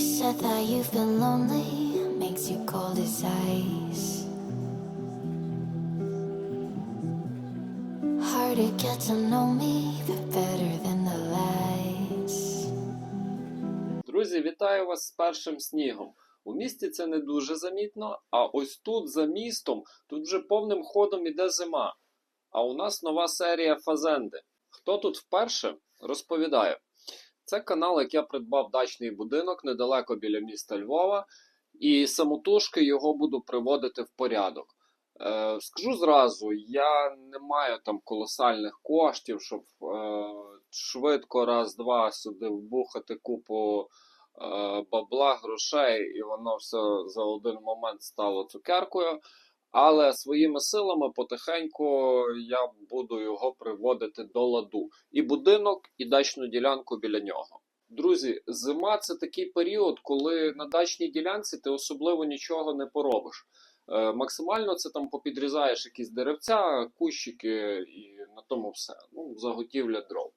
said that you've been lonely, makes you cold as ice. Hard to get to know me, but better than the lies. Друзі, вітаю вас з першим снігом. У місті це не дуже замітно, а ось тут, за містом, тут вже повним ходом іде зима. А у нас нова серія Фазенди. Хто тут вперше? Розповідаю. Це канал, як я придбав дачний будинок недалеко біля міста Львова, і самотужки його буду приводити в порядок. Е, скажу зразу, я не маю там колосальних коштів, щоб е, швидко раз-два сюди вбухати купу е, бабла, грошей, і воно все за один момент стало цукеркою. Але своїми силами потихеньку я буду його приводити до ладу. І будинок, і дачну ділянку біля нього. Друзі, зима це такий період, коли на дачній ділянці ти особливо нічого не поробиш. Е, максимально це там попідрізаєш якісь деревця, кущики і на тому все. Ну, заготівля дров.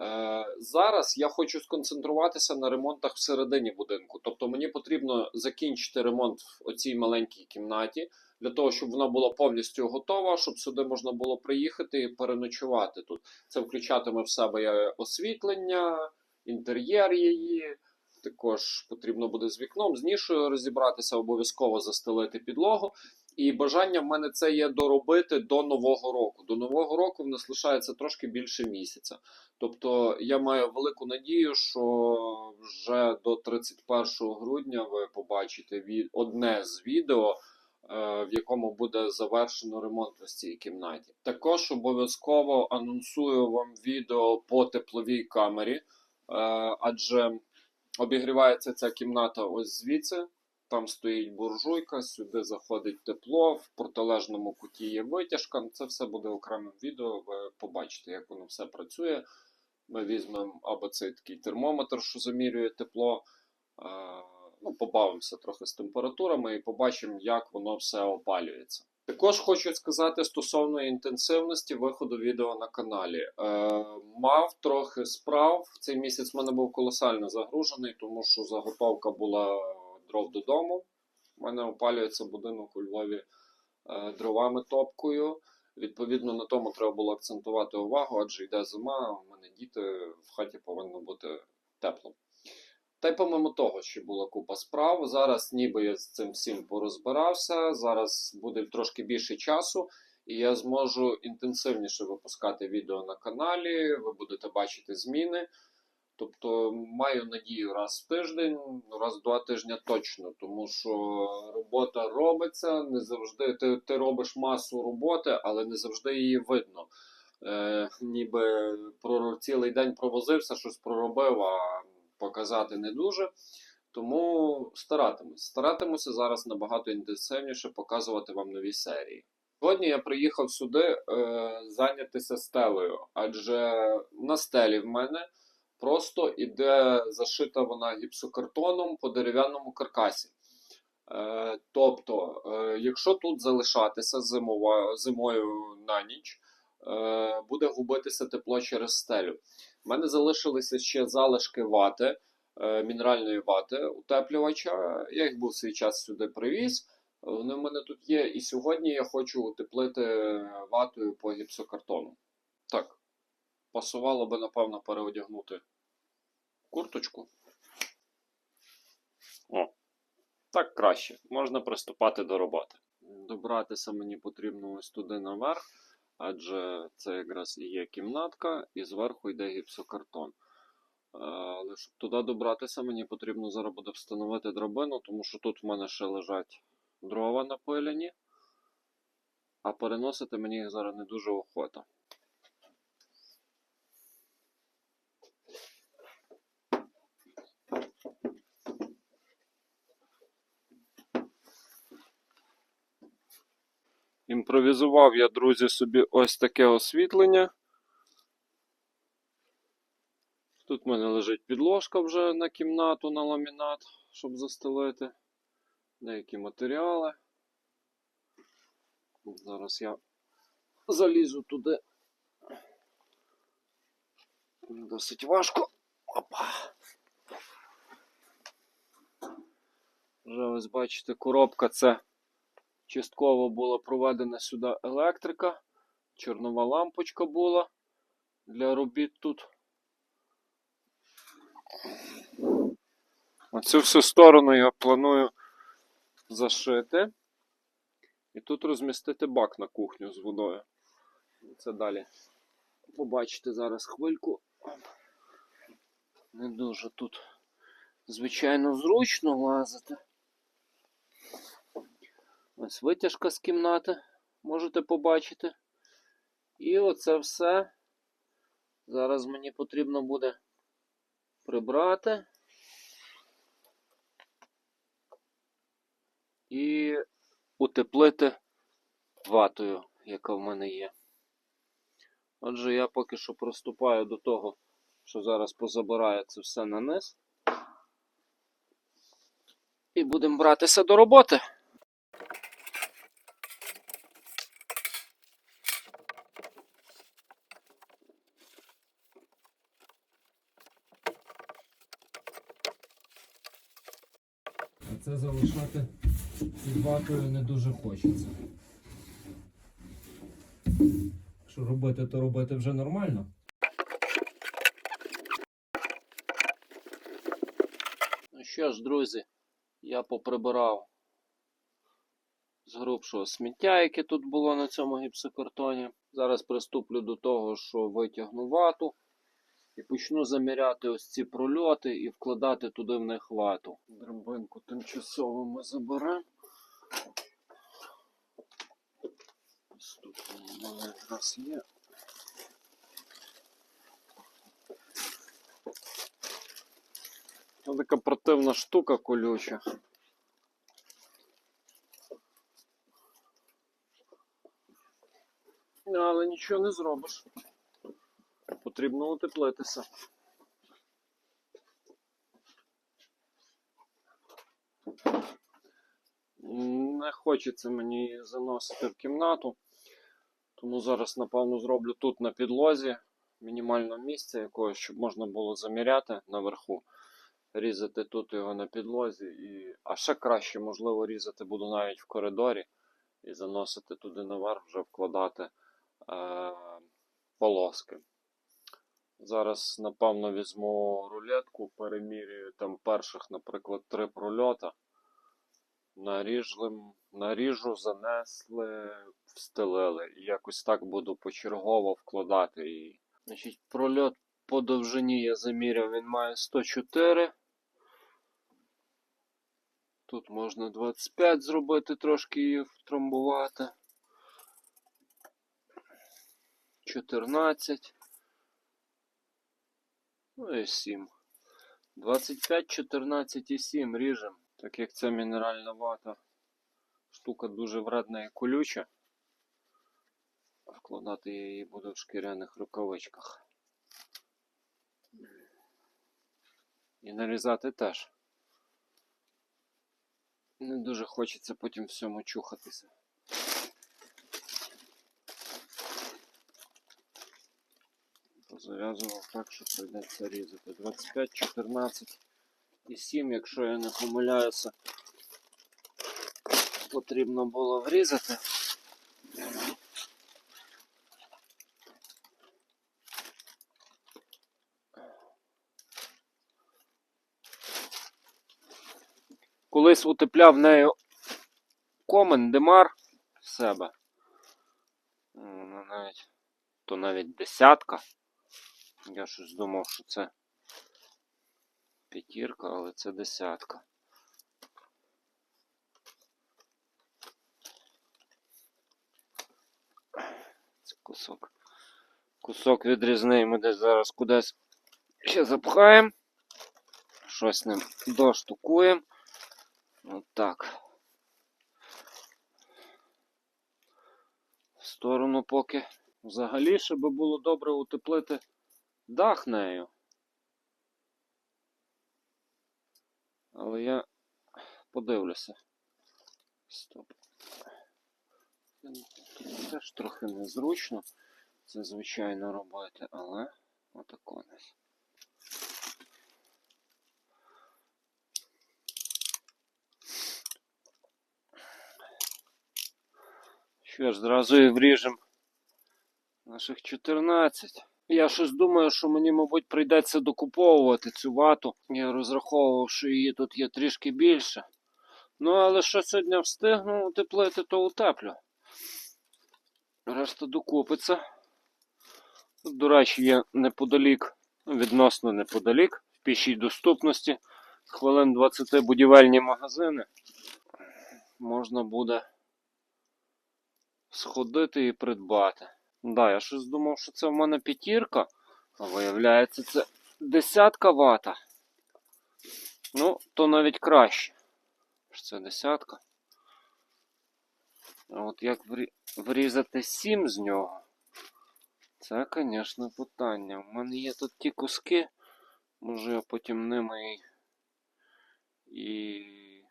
Е, зараз я хочу сконцентруватися на ремонтах всередині будинку. Тобто мені потрібно закінчити ремонт в оцій маленькій кімнаті для того, щоб вона була повністю готова, щоб сюди можна було приїхати і переночувати тут. Це включатиме в себе освітлення, інтер'єр її. Також потрібно буде з вікном, з нішою розібратися, обов'язково застелити підлогу. І бажання в мене це є доробити до нового року. До нового року в нас лишається трошки більше місяця. Тобто я маю велику надію, що вже до 31 грудня ви побачите одне з відео, в якому буде завершено ремонт ось цій кімнаті. Також обов'язково анонсую вам відео по тепловій камері, е, адже обігрівається ця кімната ось звідси. Там стоїть буржуйка, сюди заходить тепло, в протилежному куті є витяжка. Це все буде окремим відео. Ви побачите, як воно все працює. Ми візьмемо або цей такий термометр, що замірює тепло. Ну, побавимося трохи з температурами і побачимо, як воно все опалюється. Також хочу сказати стосовно інтенсивності виходу відео на каналі. Е, мав трохи справ. Цей місяць в мене був колосально загружений, тому що заготовка була дров додому. У мене опалюється будинок у Львові е, дровами топкою. Відповідно, на тому треба було акцентувати увагу, адже йде зима, у мене діти в хаті повинно бути тепло. Та й помимо того, що була купа справ. Зараз ніби я з цим всім порозбирався. Зараз буде трошки більше часу, і я зможу інтенсивніше випускати відео на каналі. Ви будете бачити зміни. Тобто маю надію раз в тиждень, ну, раз в два тижні точно, тому що робота робиться, не завжди ти, ти робиш масу роботи, але не завжди її видно. Е, ніби про цілий день провозився, щось проробив, а показати не дуже. Тому старатимусь. Старатимуся зараз набагато інтенсивніше показувати вам нові серії. Сьогодні я приїхав сюди е, зайнятися стелею, адже на стелі в мене просто іде зашита вона гіпсокартоном по дерев'яному каркасі. Е, тобто, е, якщо тут залишатися зимова, зимою на ніч, буде губитися тепло через стелю. У мене залишилися ще залишки вати, е, мінеральної вати утеплювача. Я їх був свій час сюди привіз. Вони в мене тут є. І сьогодні я хочу утеплити ватою по гіпсокартону. Так, пасувало би, напевно, переодягнути курточку. О, так краще. Можна приступати до роботи. Добратися мені потрібно ось туди наверх, адже це якраз і є кімнатка, і зверху йде гіпсокартон. Е, Але щоб туди добратися, мені потрібно зараз буде встановити драбину, тому що тут в мене ще лежать дрова напилені, а переносити мені їх зараз не дуже охота. Імпровізував я, друзі, собі ось таке освітлення. Тут в мене лежить підложка вже на кімнату, на ламінат, щоб застелити. Деякі матеріали. Зараз я залізу туди. Досить важко. Опа. Вже ось бачите, коробка це частково була проведена сюди електрика. Чорнова лампочка була для робіт тут. Оцю всю сторону я планую зашити. І тут розмістити бак на кухню з водою. Це далі. Побачите зараз хвильку. Не дуже тут, звичайно, зручно лазити. Ось витяжка з кімнати можете побачити. І оце все. Зараз мені потрібно буде прибрати. І утеплити ватою, яка в мене є. Отже, я поки що приступаю до того, що зараз позабираю це все на низ. І будемо братися до роботи. Це залишати під ватою не дуже хочеться. Якщо робити, то робити вже нормально. Ну що ж, друзі, я поприбирав з грубшого сміття, яке тут було на цьому гіпсокартоні. Зараз приступлю до того, що витягну вату і почну заміряти ось ці прольоти і вкладати туди в них вату. Драбинку тимчасово ми заберемо. Ось тут у мене якраз є. Це така противна штука колюча. Ну, Але нічого не зробиш. Потрібно утеплитися. Не хочеться мені заносити в кімнату. Тому зараз, напевно, зроблю тут на підлозі мінімальне місце якогось, щоб можна було заміряти наверху, різати тут його на підлозі. І... А ще краще, можливо, різати буду навіть в коридорі і заносити туди наверх, вже вкладати е... полоски. Зараз, напевно, візьму рулетку, перемірюю там перших, наприклад, три прольота. Наріжлим, наріжу, занесли, встелили. І якось так буду почергово вкладати її. Значить, прольот по довжині я заміряв, він має 104. Тут можна 25 зробити, трошки її втрамбувати. 14. Ну і 7. 25, 14 і 7 ріжем. Так як це мінеральна вата, штука дуже вредна і колюча. Вкладати я її буду в шкіряних рукавичках. І нарізати теж. Не дуже хочеться потім всьому чухатися. Зав'язував так, що прийдеться різати. 25, 14 і 7, якщо я не помиляюся, потрібно було врізати. Колись утепляв нею комен Демар в себе. Вона навіть, то навіть десятка. Я щось думав, що це п'ятірка, але це десятка. Це кусок. Кусок відрізний ми десь зараз кудись ще запхаємо. Щось ним доштукуємо. Отак. В сторону поки. Взагалі, щоб було добре утеплити дах нею. Але я подивлюся. Стоп. Це Теж трохи незручно це, звичайно, робити, але отако десь. Що ж, зразу і вріжемо наших 14. Я щось думаю, що мені, мабуть, прийдеться докуповувати цю вату. Я розраховував, що її тут є трішки більше. Ну, але що сьогодні встигну утеплити, то утеплю. Решта докупиться. До речі, є неподалік, відносно неподалік, в пішій доступності. Хвилин 20 будівельні магазини. Можна буде сходити і придбати. Да, я щось думав, що це в мене п'ятірка, а виявляється, це десятка вата. Ну, то навіть краще. що Це десятка. А от як врізати сім з нього? Це, звісно, питання. У мене є тут ті куски. Може я потім ними і, і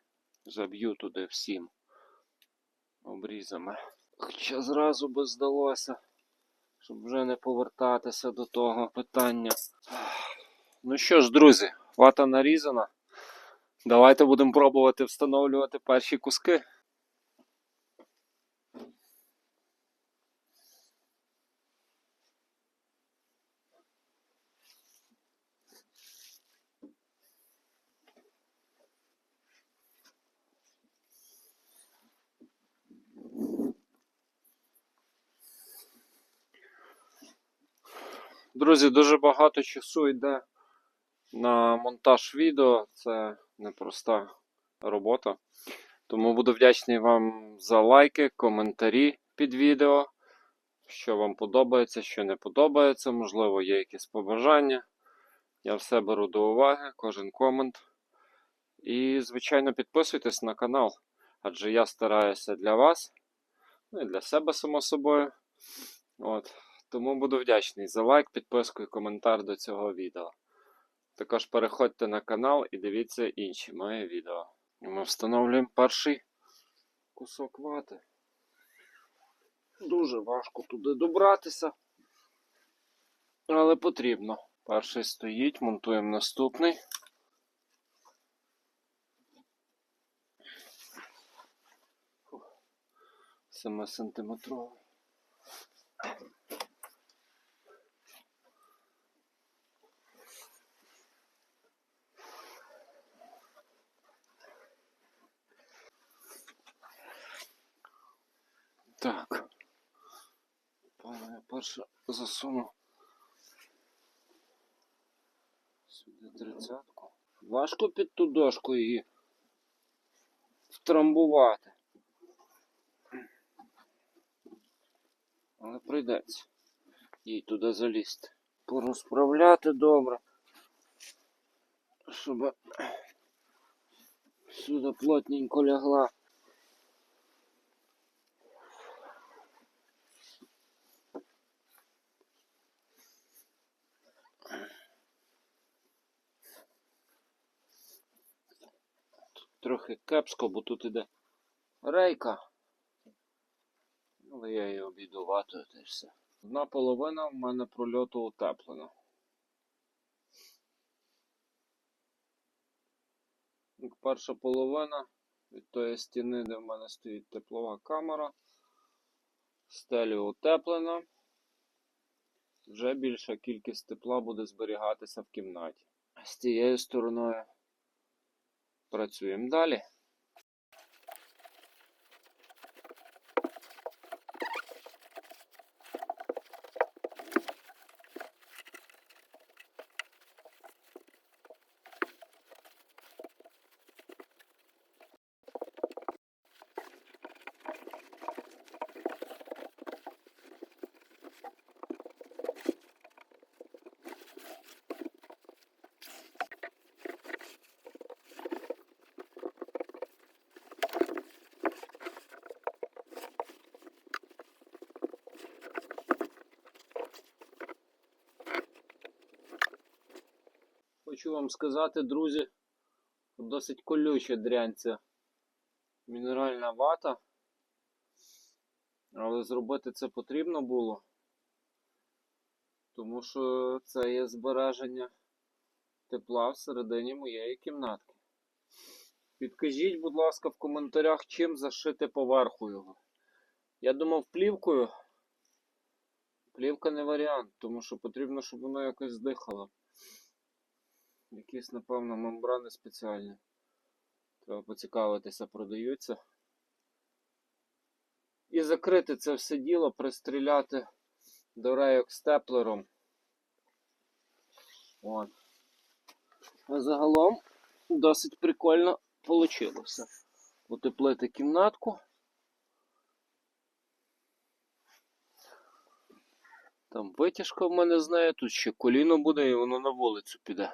заб'ю туди всім обрізами. Хоча зразу би здалося, щоб вже не повертатися до того питання. Ну що ж, друзі, вата нарізана. Давайте будемо пробувати встановлювати перші куски. Друзі, дуже багато часу йде на монтаж відео. Це непроста робота. Тому буду вдячний вам за лайки, коментарі під відео. Що вам подобається, що не подобається, можливо, є якісь побажання. Я все беру до уваги, кожен комент. І, звичайно, підписуйтесь на канал, адже я стараюся для вас, ну і для себе, само собою. От. Тому буду вдячний за лайк, підписку і коментар до цього відео. Також переходьте на канал і дивіться інші мої відео. Ми встановлюємо перший кусок вати. Дуже важко туди добратися. Але потрібно. Перший стоїть, монтуємо наступний. Семисантиметровий. Так. Пане, я перше засуну сюди тридцятку. Важко під ту дошку її втрамбувати. Але прийдеться їй туди залізти. Порозправляти добре. Щоб сюди плотненько лягла. Трохи кепсько, бо тут іде рейка. Але я її обійду ватою все. Одна половина в мене прольоту утеплена. Перша половина від тої стіни, де в мене стоїть теплова камера. Стелю утеплена. Вже більша кількість тепла буде зберігатися в кімнаті. З цією стороною Працюємо далі. Хочу вам сказати, друзі, досить колюча дрянь мінеральна вата. Але зробити це потрібно було. Тому що це є збереження тепла всередині моєї кімнатки. Підкажіть, будь ласка, в коментарях, чим зашити поверху його. Я думав плівкою. Плівка не варіант, тому що потрібно, щоб воно якось здихало. Якісь, напевно, мембрани спеціальні. Треба поцікавитися, продаються. І закрити це все діло, пристріляти до рейок степлером. От. А загалом досить прикольно вийшло. Утеплити кімнатку. Там витяжка в мене з нею, тут ще коліно буде і воно на вулицю піде.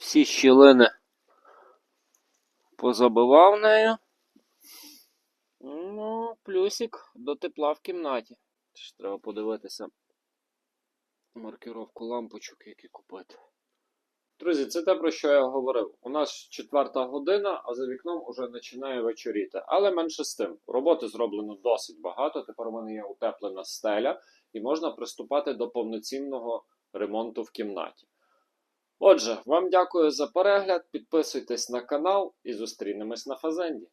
Всі щілини позабивав нею. Ну, плюсик до тепла в кімнаті. Ще треба подивитися маркировку лампочок, які купити. Друзі, це те, про що я говорив. У нас четверта година, а за вікном уже починає вечоріти. Але менше з тим, роботи зроблено досить багато. Тепер у мене є утеплена стеля, і можна приступати до повноцінного ремонту в кімнаті. Отже, вам дякую за перегляд. Підписуйтесь на канал і зустрінемось на фазенді.